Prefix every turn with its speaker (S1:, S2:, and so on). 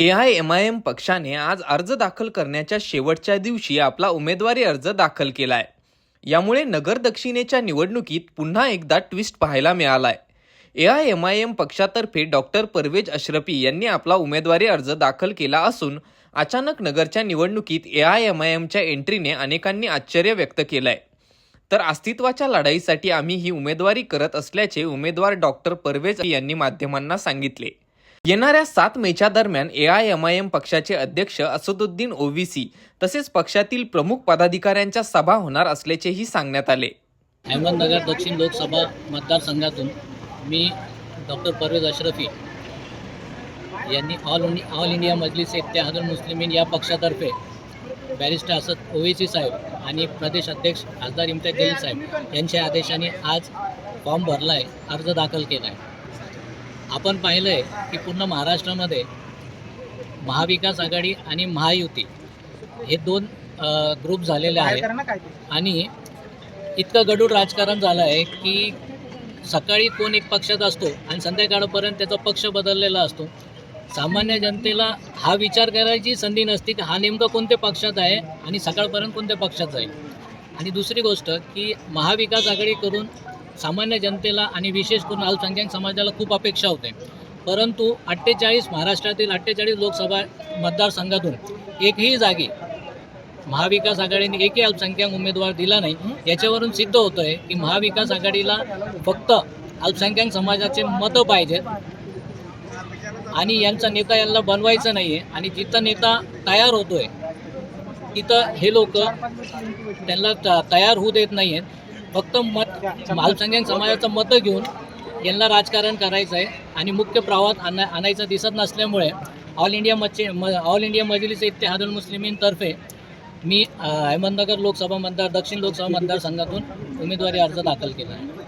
S1: A I M I M पक्षाने आज अर्ज दाखल करण्याच्या शेवटच्या दिवशी आपला उमेदवारी अर्ज दाखल केलाय. यामुळे नगर दक्षिणेच्या निवडणुकीत पुन्हा एकदा ट्विस्ट पाहायला मिळालाय. A I M I M पक्षातर्फे डॉक्टर परवेज अश्रफी यांनी आपला उमेदवारी अर्ज दाखल केला असून अचानक नगरच्या निवडणुकीत ए आय एम आय एमच्या एंट्रीने अनेकांनी आश्चर्य व्यक्त केलंय. तर अस्तित्वाच्या लढाईसाठी आम्ही ही उमेदवारी करत असल्याचे उमेदवार डॉक्टर परवेज यांनी माध्यमांना सांगितले. येणाऱ्या सात मेच्या दरम्यान A I M I M पक्षाचे अध्यक्ष असदुद्दीन ओवीसी तसेच पक्षातील प्रमुख पदाधिकाऱ्यांच्या सभा होणार असल्याचेही सांगण्यात आले.
S2: अहमदनगर दक्षिण लोकसभा मतदारसंघातून मी डॉक्टर परवेज अशरफी यांनी all all India Majlis Ittehadul Muslimeen या पक्षातर्फे बॅरिस्टर असद ओवेसी साहेब आणि प्रदेश अध्यक्ष खासदार इम्तियाज जलील साहेब यांच्या आदेशाने आज फॉर्म भरला आहे अर्ज दाखल केला आहे आपण पाहिलं आहे की पूर्ण महाराष्ट्रामध्ये महाविकास आघाडी आणि महायुती हे दोन ग्रुप झालेले आहेत. आणि इतकं गडूळ राजकारण झालं आहे की सकाळी कोण एक पक्षात असतो आणि संध्याकाळपर्यंत त्याचा पक्ष बदललेला असतो. सामान्य जनतेला हा विचार करायची संधी नसते की हा नेमकं कोणत्या पक्षात आहे आणि सकाळपर्यंत कोणत्या पक्षात जाईल. आणि दुसरी गोष्ट की महाविकास आघाडी करून सामान्य जनतेला आणि विशेष करून अल्पसंख्याक समाजाला खूप अपेक्षा होते. परंतु अठ्ठेचाळीस महाराष्ट्रातील अठ्ठेचाळीस लोकसभा मतदारसंघातून एकही जागी महाविकास आघाडीने एकही अल्पसंख्याक उमेदवार दिला नाही. याच्यावरून सिद्ध होतं आहे की महाविकास आघाडीला फक्त अल्पसंख्याक समाजाचे मतं पाहिजेत. आणि यांचा नेता यांना बनवायचा नाही आहे आणि जिथं नेता तयार होतो आहे तिथं हे लोक त्यांना त- तयार होऊ देत नाही आहेत फक्त मत अल्पसंख्याक समाजाचं मतं घेऊन यांना राजकारण करायचं आहे. आणि मुख्य प्रवाहात आणा आणायचं दिसत नसल्यामुळे ऑल इंडिया मच्छे म ऑल इंडिया मजलिस इत्तेहादुल मुस्लिमींतर्फे मी अहमदनगर लोकसभा मतदार दक्षिण लोकसभा मतदारसंघातून उमेदवारी अर्ज दाखल केला आहे.